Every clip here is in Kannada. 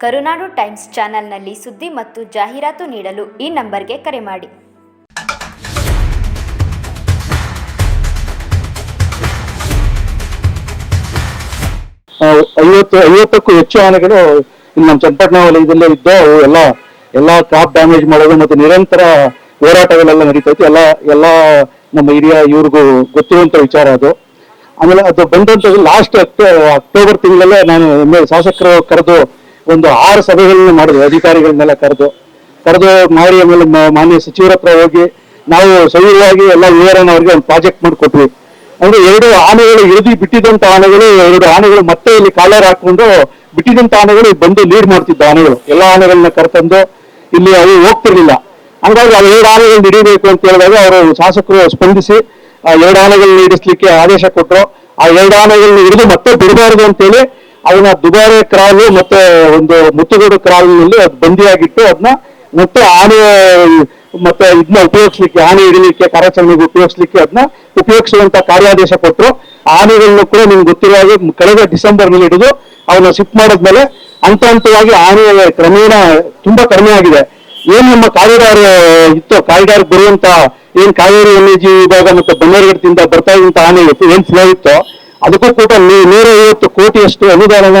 ಕರುನಾಡು ಟೈಮ್ಸ್ ಚಾನೆಲ್ನಲ್ಲಿ ಸುದ್ದಿ ಮತ್ತು ಜಾಹೀರಾತು ನೀಡಲು ಈ ನಂಬರ್ಗೆ ಕರೆ ಮಾಡಿ. ಐವತ್ತು, ಐವತ್ತಕ್ಕೂ ಹೆಚ್ಚು ಆನೆಗಳು ನಮ್ಮ ಚನ್ನಪಟ್ಟಣ ವಲಯದಲ್ಲೇ ಇದ್ದು ಅವು ಎಲ್ಲ ಎಲ್ಲ ಕ್ರಾಪ್ ಡ್ಯಾಮೇಜ್ ಮಾಡೋದು ಮತ್ತೆ ನಿರಂತರ ಹೋರಾಟಗಳೆಲ್ಲ ನಡೀತೈತಿ. ಎಲ್ಲ ಎಲ್ಲ ನಮ್ಮ ಹಿರಿಯ ಇವ್ರಿಗೂ ಗೊತ್ತಿರುವಂತ ವಿಚಾರ ಅದು. ಆಮೇಲೆ ಅದು ಬಂದಂತ ಲಾಸ್ಟ್ ಅಕ್ಟೋಬರ್ ತಿಂಗಳಲ್ಲೇ ನಾನು ಶಾಸಕರು ಕರೆದು ಒಂದು ಆರು ಸಭೆಗಳನ್ನ ಮಾಡಿದ್ವಿ ಅಧಿಕಾರಿಗಳನ್ನೆಲ್ಲ ಕರೆದು. ಕರೆದು ಮಾಡಿ ಆಮೇಲೆ ಮಾನ್ಯ ಸಚಿವರ ಹತ್ರ ಹೋಗಿ ನಾವು ಸವಿರವಾಗಿ ಎಲ್ಲ ವಿವರಣ ಅವ್ರಿಗೆ ಒಂದು ಪ್ರಾಜೆಕ್ಟ್ ಮಾಡಿಕೊಟ್ವಿ. ಅಂದ್ರೆ ಎರಡು ಆನೆಗಳು ಇಳಿದು ಬಿಟ್ಟಿದ್ದಂತ ಆನೆಗಳು, ಎರಡು ಆನೆಗಳು ಮತ್ತೆ ಇಲ್ಲಿ ಕಾಲರ್ ಹಾಕೊಂಡು ಬಿಟ್ಟಿದ್ದಂತ ಆನೆಗಳು ಬಂದು ಲೀಡ್ ಮಾಡ್ತಿದ್ದ ಆನೆಗಳು. ಎಲ್ಲ ಆನೆಗಳನ್ನ ಕರೆತಂದು ಇಲ್ಲಿ ಅವು ಹೋಗ್ತಿರ್ಲಿಲ್ಲ. ಹಂಗಾಗಿ ಆ ಎರಡು ಆನೆಗಳನ್ನ ಹಿಡಿಬೇಕು ಅಂತ ಹೇಳಿದಾಗ ಅವರು ಶಾಸಕರು ಸ್ಪಂದಿಸಿ ಆ ಎರಡು ಆನೆಗಳನ್ನ ಹಿಡಿಸ್ಲಿಕ್ಕೆ ಆದೇಶ ಕೊಟ್ಟರು ಆ ಎರಡು ಆನೆಗಳನ್ನ ಹಿಡಿದು ಮತ್ತೆ ಬಿಡಬಾರದು ಅಂತೇಳಿ ಅವನ್ನ ದುಬಾರೆ ಕ್ರಾಲು ಮತ್ತೆ ಒಂದು ಮುತ್ತುಗೋಡು ಕ್ರಾಲ್ನಲ್ಲಿ ಅದು ಬಂದಿಯಾಗಿಟ್ಟು ಅದನ್ನ ಮತ್ತೆ ಆನೆ, ಮತ್ತೆ ಇದನ್ನ ಉಪಯೋಗಿಸ್ಲಿಕ್ಕೆ, ಆನೆ ಹಿಡಿಲಿಕ್ಕೆ, ಕಾರ್ಯಾಚರಣೆಗೆ ಉಪಯೋಗಿಸ್ಲಿಕ್ಕೆ ಅದನ್ನ ಉಪಯೋಗಿಸುವಂತ ಕಾರ್ಯಾದೇಶ ಕೊಟ್ಟರು ಆನೆಗಳನ್ನು ಕೂಡ ನಿಮ್ಗೆ ಗೊತ್ತಿರೋ ಹಾಗೆ ಕಳೆದ ಡಿಸೆಂಬರ್ನಲ್ಲಿ ಹಿಡಿದು ಅವನ್ನ ಶಿಫ್ಟ್ ಮಾಡಿದ್ಮೇಲೆ ಹಂತ ಹಂತವಾಗಿ ಆನೆ ಕ್ರಮೇಣ ತುಂಬಾ ಕಡಿಮೆ ಆಗಿದೆ. ಏನ್ ನಮ್ಮ ಕಾರಿಡಾರ್ ಇತ್ತು? ಕಾರಿಡಾರ್ ಬರುವಂತ ಏನ್ ಕಾವೇರಿ ವನ್ಯಜೀವಿ ವಿಭಾಗ ಮತ್ತೆ ಬನ್ನೇರುಘಟ್ಟದಿಂದ ಬರ್ತಾ ಇದ್ದಂತ ಆನೆ ಇತ್ತು ಏನ್ ಫ್ಲೋ ಇತ್ತು ಅದಕ್ಕೂ ಕೂಡ ನೂರ ಐವತ್ತು ಕೋಟಿಯಷ್ಟು ಅನುದಾನನ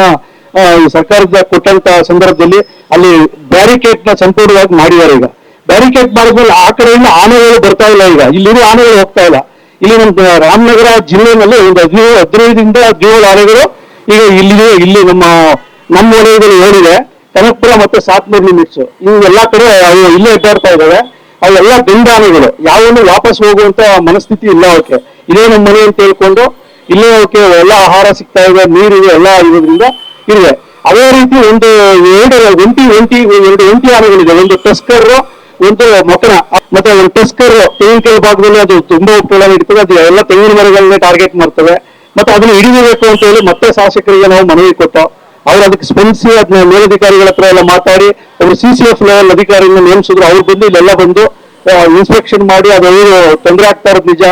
ಈ ಸರ್ಕಾರದ ಕೊಟ್ಟಂತ ಸಂದರ್ಭದಲ್ಲಿ ಅಲ್ಲಿ ಬ್ಯಾರಿಕೇಡ್ನ ಸಂಪೂರ್ಣವಾಗಿ ಮಾಡಿದ್ದಾರೆ ಈಗ. ಬ್ಯಾರಿಕೇಡ್ ಮಾಡಿದ್ಮೇಲೆ ಆ ಕಡೆಯಿಂದ ಆನೆಗಳು ಬರ್ತಾ ಇಲ್ಲ ಈಗ. ಇಲ್ಲಿರುವ ಆನೆಗಳು ಹೋಗ್ತಾ ಇಲ್ಲ. ಇಲ್ಲಿ ನಮ್ಮ ರಾಮನಗರ ಜಿಲ್ಲೆನಲ್ಲಿ ಒಂದು ಹದಿನೇಳು, ಹದಿನೈದರಿಂದ ಹದಿನೇಳು ಆನೆಗಳು ಈಗ ಇಲ್ಲಿ ಇಲ್ಲಿ ನಮ್ಮ ನಮ್ಮ ವಲಯದಲ್ಲಿ ಏನಿದೆ ಕನಕಪುರ ಮತ್ತೆ ಸಾತ್ನೂರ್ ಲಿಮಿಟ್ಸ್ ಎಲ್ಲಾ ಕಡೆ ಅವು ಇಲ್ಲೇ ಅಡ್ಡಾಡ್ತಾ ಇದ್ದಾವೆ. ಅವೆಲ್ಲ ಬೆಂದಾನೆಗಳು ಯಾವನ್ನು ವಾಪಸ್ ಹೋಗುವಂತ ಮನಸ್ಥಿತಿ ಇಲ್ಲ ಅವಕ್ಕೆ ಇದೇ ನಮ್ಮ ಮನೆ ಅಂತ ಹೇಳ್ಕೊಂಡು ಇಲ್ಲೇ ಅವಕ್ಕೆ ಎಲ್ಲ ಆಹಾರ ಸಿಗ್ತಾ ಇದೆ, ನೀರಿದೆ, ಎಲ್ಲ ಇರೋದ್ರಿಂದ ಇದೆ ಅದೇ ರೀತಿ ಒಂದು ಎರಡು, ಒಂಟಿ ಒಂಟಿ ಎರಡು ಒಂಟಿ ಆನೆಗಳಿದೆ. ಒಂದು ಟಸ್ಕರ್ ಒಂದು ಮೊಕನ ಮತ್ತೆ ಒಂದು ಟಸ್ಕರ್ ತೆಂಗಿನಕಾಯಿ ಭಾಗದಲ್ಲಿ ಅದು ತುಂಬಾ ಉಪಯೋಗ ಇಡ್ತದೆ. ಅದು ಎಲ್ಲ ತೆಂಗಿನ ಮರಗಳನ್ನೇ ಟಾರ್ಗೆಟ್ ಮಾಡ್ತವೆ ಮತ್ತೆ ಅದನ್ನ ಹಿಡಿಬೇಕು ಅಂತ ಹೇಳಿ ಮತ್ತೆ ಶಾಸಕರಿಗೆ ನಾವು ಮನವಿ ಕೊಟ್ಟು, ಅವ್ರು ಅದಕ್ಕೆ ಸ್ಪಂದಿಸಿ, ಅದನ್ನ ಮೇಲಧಿಕಾರಿಗಳ ಹತ್ರ ಎಲ್ಲ ಮಾತಾಡಿ, ಅವರು ಸಿ ಸಿ ಎಫ್ ಲೆವೆಲ್ ಅಧಿಕಾರಿಗಳನ್ನ ನೇಮಿಸಿದ್ರು, ಅವ್ರು ಬಂದು ಇಲ್ಲೆಲ್ಲ ಬಂದು ಇನ್ಸ್ಪೆಕ್ಷನ್ ಮಾಡಿ, ಅದು ತೊಂದರೆ ಆಗ್ತಾ ಇರೋದು ನಿಜ.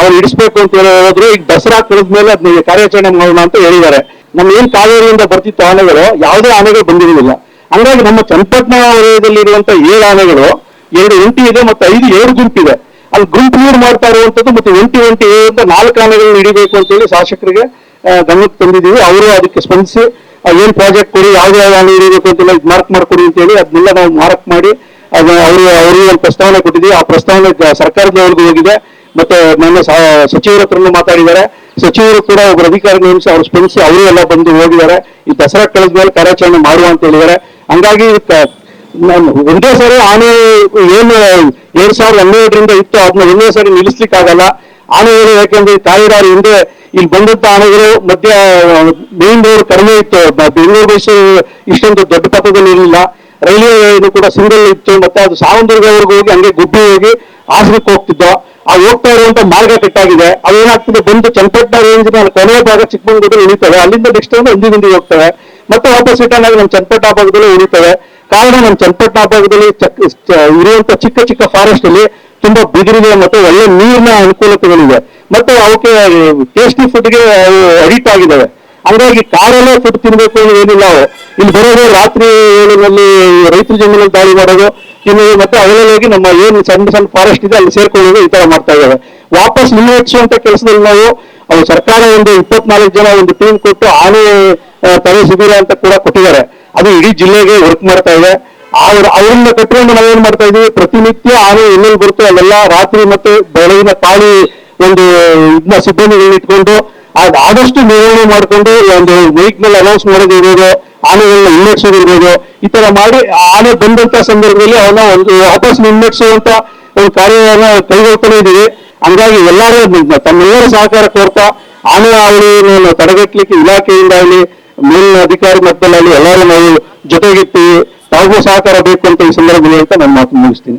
ಅವ್ರು ಇಡಿಸ್ಬೇಕು ಅಂತ ಹೇಳಿ ಹೋದ್ರು, ಈಗ ದಸರಾ ಕಳೆದ ಮೇಲೆ ಅದನ್ನ ಕಾರ್ಯಾಚರಣೆ ಮಾಡೋಣ ಅಂತ ಹೇಳಿದ್ದಾರೆ. ನಮ್ಮ ಏನ್ ಕಾವೇರಿಯಿಂದ ಬರ್ತಿತ್ತು ಆನೆಗಳು, ಯಾವುದೇ ಆನೆಗಳು ಬಂದಿರಲಿಲ್ಲ ಹಂಗಾಗಿ ನಮ್ಮ ಚಂಪಟ್ನ ವಲಯದಲ್ಲಿ ಇರುವಂತ ಏಳು ಆನೆಗಳು, ಎರಡು ಎಂಟಿ ಇದೆ ಮತ್ತೆ ಐದು ಏಳು ಗುಂಪಿದೆ ಅಲ್ಲಿ ಗುಂಪು ಲೀಡ್ ಮಾಡ್ತಾ ಇರುವಂತದ್ದು ಮತ್ತೆ ಎಂಟಿ ಒಂಟಿ ಅಂತ ನಾಲ್ಕು ಆನೆಗಳನ್ನ ಹಿಡಿಬೇಕು ಅಂತ ಹೇಳಿ ಶಾಸಕರಿಗೆ ಗಮನಕ್ಕೆ ತಂದಿದ್ದೀವಿ. ಅವರು ಅದಕ್ಕೆ ಸ್ಪಂದಿಸಿ ಏನ್ ಪ್ರಾಜೆಕ್ಟ್ ಕೊಡಿ, ಯಾವ್ದು ಯಾವ ಆನೆ ಹಿಡಿಬೇಕು ಅಂತೆಲ್ಲ ಮಾರ್ಕ್ ಮಾಡ್ಕೊಡಿ ಅಂತ ಹೇಳಿ ಅದನ್ನೆಲ್ಲ ನಾವು ಮಾರ್ಕ್ ಮಾಡಿ ಅವರು, ಅವರಿಗೆ ಒಂದು ಪ್ರಸ್ತಾವನೆ ಕೊಟ್ಟಿದ್ದೀವಿ. ಆ ಪ್ರಸ್ತಾವನೆ ಸರ್ಕಾರದವ್ರದ್ದು ಹೋಗಿದೆ. ಮತ್ತೆ ನನ್ನ ಸಚಿವರ ಹತ್ರನೂ ಮಾತಾಡಿದ್ದಾರೆ. ಸಚಿವರು ಕೂಡ ಒಬ್ಬರು ಅಧಿಕಾರಿ ನೇಮಿಸಿ ಅವ್ರು ಸ್ಪಂದಿಸಿ ಅವರು ಎಲ್ಲ ಬಂದು ಹೋಗಿದ್ದಾರೆ. ಈ ದಸರಾ ಕಳೆದ ಮೇಲೆ ಕಾರ್ಯಾಚರಣೆ ಮಾಡುವ ಅಂತ ಹೇಳಿದ್ದಾರೆ. ಹಂಗಾಗಿ ಒಂದೇ ಸಾರಿ ಆನೆ ಏನು ಎರಡ್ ಸಾವಿರದ ಹನ್ನೆರಡರಿಂದ ಇತ್ತು ಅದನ್ನ ಒಂದೇ ಸಾರಿ ನಿಲ್ಲಿಸ್ಲಿಕ್ಕೆ ಆಗಲ್ಲ. ಆನೆಗಳು ಯಾಕೆಂದ್ರೆ ತಾಯಿದಾರ ಹಿಂದೆ ಇಲ್ಲಿ ಬಂದಂತ ಆನೆಗಳು ಮಧ್ಯ, ಮೇನ್ ರೋಡ್ ಕಡಿಮೆ ಇತ್ತು. ಬೆಂಗಳೂರು, ಮೈಸೂರು ಇಷ್ಟೊಂದು ದೊಡ್ಡ ಪಥದಲ್ಲಿ ಇರಲಿಲ್ಲ. ರೈಲ್ವೆ ಕೂಡ ಸಿಂಗಲ್ ಇತ್ತು. ಮತ್ತೆ ಅದು ಸಾವಂತರ್ಗವರೆಗೂ ಹೋಗಿ ಹಂಗೆ ಗುಬ್ಬಿ ಹೋಗಿ ಹಾಸನಕ್ಕೆ ಹೋಗ್ತಿದ್ದೋ. ಆ ಹೋಗ್ತಾ ಇರುವಂತ ಮಾರ್ಗ ಕಟ್ಟಾಗಿದೆ. ಅವೇನಾಗ್ತದೆ ಬಂದು ಚನ್ನಪಟ್ಟಣ ನ ಕೊನೆಯ ಭಾಗ ಚಿಕ್ಕಮಂಗ್ಳೂರು ಉಳಿತವೆ. ಅಲ್ಲಿಂದ ನೆಕ್ಸ್ಟ್ ಒಂದು ಹಿಂದಿ ಹೋಗ್ತವೆ. ಮತ್ತೆ ವಾಪಸ್ ರಿಟರ್ನ್ ಆಗಿ ನಮ್ಮ ಚನ್ನಪಟ್ಟಣ ಭಾಗದಲ್ಲಿ ಉಳಿತವೆ. ಕಾರಣ ನಮ್ಮ ಚನ್ನಪಟ್ಟಣ ಭಾಗದಲ್ಲಿ ಇರುವಂತ ಚಿಕ್ಕ ಚಿಕ್ಕ ಫಾರೆಸ್ಟ್ ಅಲ್ಲಿ ತುಂಬಾ ಬಿದಿರಿದೆ ಮತ್ತೆ ಒಳ್ಳೆ ನೀರಿನ ಅನುಕೂಲತೆಗಳಿವೆ. ಮತ್ತೆ ಅವಕ್ಕೆ ಟೇಸ್ಟಿ ಫುಡ್ಗೆ ಅಡಿಕ್ಟ್ ಆಗಿದ್ದಾವೆ ಹಂಗಾಗಿ ಕಾರಲ್ಲೇ ಫುಡ್ ತಿನ್ಬೇಕು ಏನಿಲ್ಲ ಇಲ್ಲಿ ಬರೋದು ರಾತ್ರಿ ಏಳಿನಲ್ಲಿ ರೈತರ ಜಮೀನಲ್ಲಿ ದಾಳಿ ಮಾಡೋದು. ಇನ್ನು ಮತ್ತೆ ಅದರಲ್ಲಿ ಹೋಗಿ ನಮ್ಮ ಏನು ಸಣ್ಣ ಸಣ್ಣ ಫಾರೆಸ್ಟ್ ಇದೆ, ಅಲ್ಲಿ ಸೇರ್ಕೊಳ್ಳೋದು ಈ ತರ ಮಾಡ್ತಾ ಇದ್ದಾವೆ ವಾಪಸ್ ನಿರ್ವಹಿಸುವಂತ ಕೆಲಸದಲ್ಲಿ ನಾವು, ಅವ್ರು ಸರ್ಕಾರ ಒಂದು ಇಪ್ಪತ್ನಾಲ್ಕು ಜನ ಒಂದು ಟೀಮ್ ಕೊಟ್ಟು ಆನೆ ತಲೆ ಶಿಬಿರ ಅಂತ ಕೂಡ ಕೊಟ್ಟಿದ್ದಾರೆ. ಅದು ಇಡೀ ಜಿಲ್ಲೆಗೆ ವರ್ಕ್ ಮಾಡ್ತಾ ಇದೆ. ಅವ್ರ ಅವ್ರನ್ನ ಕಟ್ಕೊಂಡು ನಾವೇನ್ ಮಾಡ್ತಾ ಇದೀವಿ? ಪ್ರತಿನಿತ್ಯ ಆನೆ ಎಲ್ಲೆಲ್ಲಿ ಬರುತ್ತೆ ಅಲ್ಲೆಲ್ಲ ರಾತ್ರಿ ಮತ್ತು ಬೆಳಗಿನ ತಾಳಿ ಒಂದು ಇದನ್ನ ಸಿಬ್ಬಂದಿಗಳನ್ನ ಇಟ್ಕೊಂಡು ಆದಷ್ಟು ನಿರ್ವಹಣೆ ಮಾಡ್ಕೊಂಡು ಒಂದು ವೈಕ್ ಮೇಲೆ ಅನೌನ್ಸ್ ಮಾಡೋದು ಇರೋದು. ಆನೆಗಳನ್ನ ಹಿಮ್ಮೆಚ್ಚೋದಿರ್ಬೋದು ಈ ತರ ಮಾಡಿ ಆನೆ ಬಂದಂತ ಸಂದರ್ಭದಲ್ಲಿ ಅವನ್ನ ಒಂದು ವಾಪಸ್ ಹಿಮ್ಮೆಟ್ಸುವಂತ ಒಂದು ಕಾರ್ಯವನ್ನು ಕೈಗೊಳ್ತಾನೆ ಇದೀವಿ ಹಂಗಾಗಿ ಎಲ್ಲರೂ ತಮ್ಮೆಲ್ಲರ ಸಹಕಾರ ಕೋರ್ತಾ ಆನೆ ಹಾವಳಿಯನ್ನು ತಡೆಗಟ್ಟಲಿಕ್ಕೆ ಇಲಾಖೆಯಿಂದ ಆಗಲಿ, ಮೇಲಿನ ಅಧಿಕಾರಿ ಮಟ್ಟದಲ್ಲಿ ಎಲ್ಲರೂ ನಾವು ಜೊತೆಗಿರ್ತೀವಿ. ತಾವು ಸಹಕಾರ ಬೇಕು ಅಂತ ಈ ಸಂದರ್ಭದಲ್ಲಿ ಅಂತ ನನ್ನ ಮಾತು ಮುಗಿಸ್ತೀನಿ.